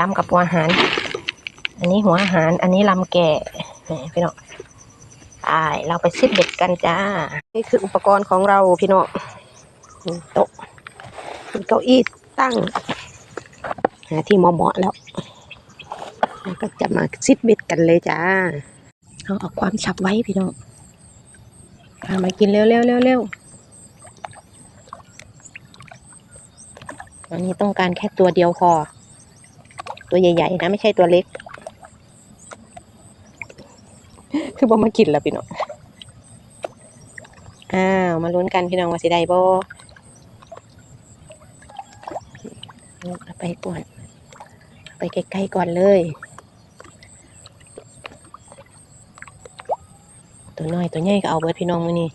ลำกับหัวอาหาร อันนี้หัวอาหาร อันนี้ลำแก่นี่พี่น้องไปเราไปซิดเบ็ดกันจ้า นี่คืออุปกรณ์ของเราพี่น้องโต๊ะเก้าอี้ตั้ง หาที่เหมาะๆแล้วแล้วก็จะมาซิดเบ็ดกันเลยจ้าเอาเอาความฉับไว้พี่น้องเอามากินเร็วๆเร็วๆอันนี้ต้องการแค่ตัวเดียวพอ ตัวใหญ่ๆนะไม่ใช่ตัวเล็ก คือบ่มากินแล้วพี่น้องอ้าวมาลุ้นกันพี่น้องว่าสิได้บ่เอาไปก่อนอไปใกล้ๆก่อนเลย ตัวน้อยตัวใหญ่ก็เอาเบิดพี่น้องมือนี้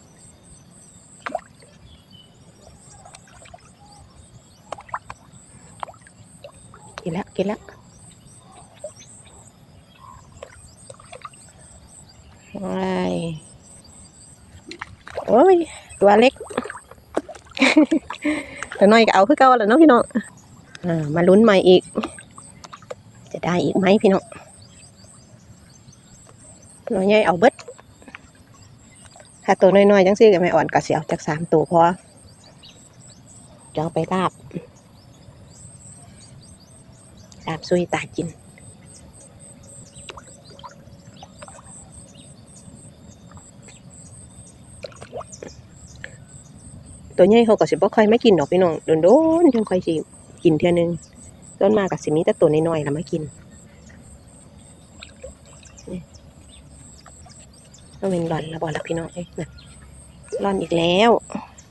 กินล้วกินล้ว โอ้ยโอ้ย ตัวเล็ก แตัวน้อยก็เอาคือเก่าแล้วเนาะพี่น้องอ่ามาลุ้นใหม่อีก จะได้อีกไหมพี่น้องน้อยใหญ่เอาเบิดถ้าตัวน้อยๆจังซี่ก็ไม่อ่อนก็เสียวจากสามตัวพอจะเอาไปลาบลาบซุยตากิน ตัวใหญ่เขาก็สิบ่ค่อยไม่กินดอกพี่น้องโดนๆจังค่อยสิกินเทื่อนึงต้นมากก็สิมีแต่ตัวน้อยๆแล้วมากินนี่ต้องเป็นหล่อนแล้วบ่ล่ะพี่น้องเอ้ยนะหล่อนอีกแล้ว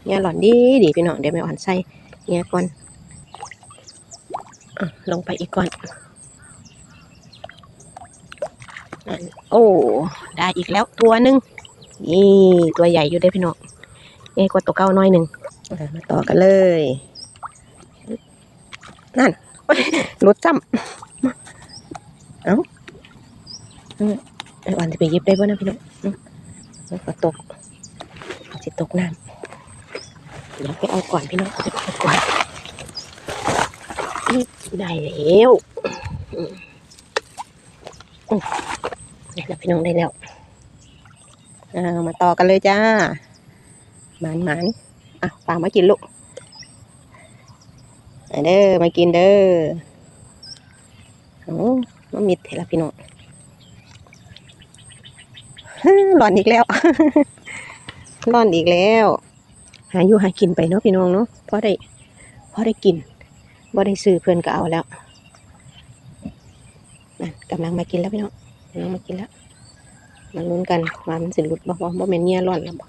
เนี่ยหล่อนดีดีพี่น้องเดี๋ยวแม่อ่อนใส่เนี่ยก่อนอลงไปอีกก่อนโอ้ได้อีกแล้วตัวหนึ่งนี่ตัวใหญ่อยู่เด้พี่น้อง ใหญ่กว่าตัวเก้าน้อยหนึ่งมาต่อกันเลย นั่นรถจำเอ้าอันจะไปหยิบได้บ่นะพี่น้องก็ตกจะตกน้ำเดี๋ยวไปเอาก่อนพี่น้องไปเอาก่อนได้แล้วได้แล้วพี่น้องได้แล้วมาต่อกันเลยจ้า หมานหมานอะปามากินลูกเด้อมากินเด้อโอ้มามิดเถละพี่น้องร้อนอีกแล้วร้อนอีกแล้ว หาอยู่หากินไปเนาะพี่น้องเนาะพอได้พอได้กินบ่ได้ซื้อเพื่อนก็เอาแล้วนั่นกำลังมากินแล้วพี่น้องกำลังมากินแล้วมาลุ้นกันว่ามันสิหลุดบ่บ่บ่แม่นเงี้ยร้อนแล้วบ่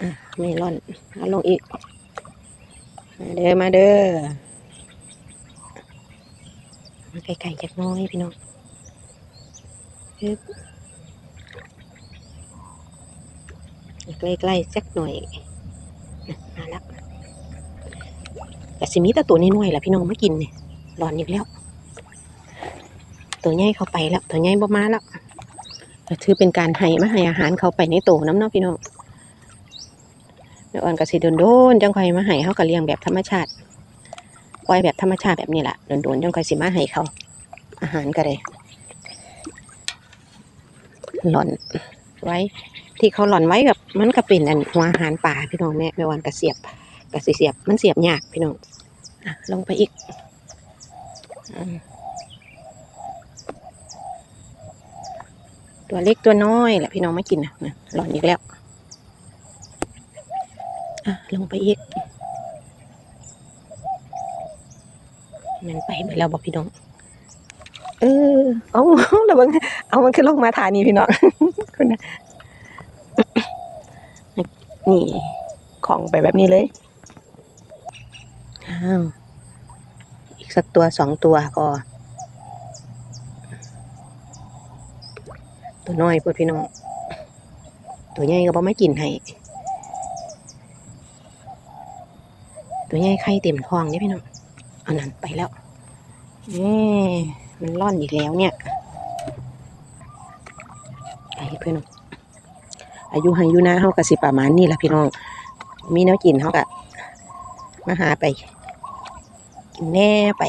อะเมลอนเอาลงอีก มาเด้อมาเด้อมาไกลๆจากน้อยพี่น้องใกล้ๆสักหน่อยน่ะมาแล้วแต่สิมีแต่ตัวน้อยๆแหละพี่น้องมากินเนี่ยร้อนอีกแล้ว ตัวใหญ่เข้าไปแล้ว ตัวใหญ่บ่มาแล้วก็ถือเป็นการให้มาให้อาหารเขาไปในโตน้ำเนาะพี่น้อง แม่อ่อนก็สิโดนๆจังคอยมาให้เขาก็เลี้ยงแบบธรรมชาติปล่อยแบบธรรมชาติแบบนี้แหละโดนๆจังคอยสิมาให้เขา อาหารก็ได้หล่อนไว้ ที่เขาหล่อนไว้กับมันก็เป็นอันหัวอาหารป่าพี่น้องแม่แม่อ่อนก็เสียบก็สิเสียบมันเสียบยากพี่น้องอะลงไปอีกอตัวเล็กตัวน้อยแหละพี่น้องไม่กินนะหล่อนอีกแล้ว ลงไปอีก มันไปไปแล้วบอกพี่น้อง เออ เอาแล้วมันเอามันขึ้นลงมาฐานีพี่น้องคุณนะนี่ของไปแบบนี้เลย อ้าว อีกสักตัวสองตัวพอตัวน้อยพูดพี่น้อง ตัวใหญ่ก็บ่ไม่กินให้ ตัวใหญ่ไข่เต็มท้องเนี่ยพี่น้องเอานั่นไปแล้วนี่มันร่อนอีกแล้วเนี่ยไปพี่น้องอายุหังอายุนาเขากะสิประมาณนี้แหละพี่น้อง มีแนวกินเขากะมาหาไปกินแน่ไป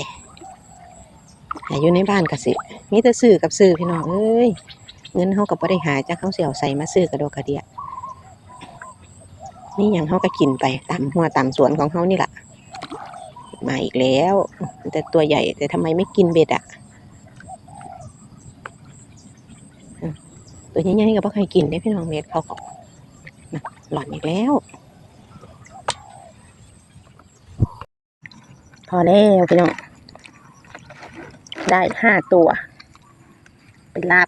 แต่อยู่ในบ้านก็สิมีแต่ซื้อกับซื้อพี่น้องเอ้ยเงินเฮาก็บ่ได้หาจากเฮาเสิเอาใส่มาซื้อกระโดดกระเดีย นี่ยังเฮาก็กินไปตามหัวตามสวนของเฮานี่แหละมาอีกแล้ว แต่ตัวใหญ่แต่ทำไมไม่กินเบ็ดอะตัวใหญ่ๆก็บ่ใครกินได้พี่น้องเม็ดเขาก็หล่อนอีกแล้ว พอแล้วพี่น้อง ได้ห้าตัว ไปลาบ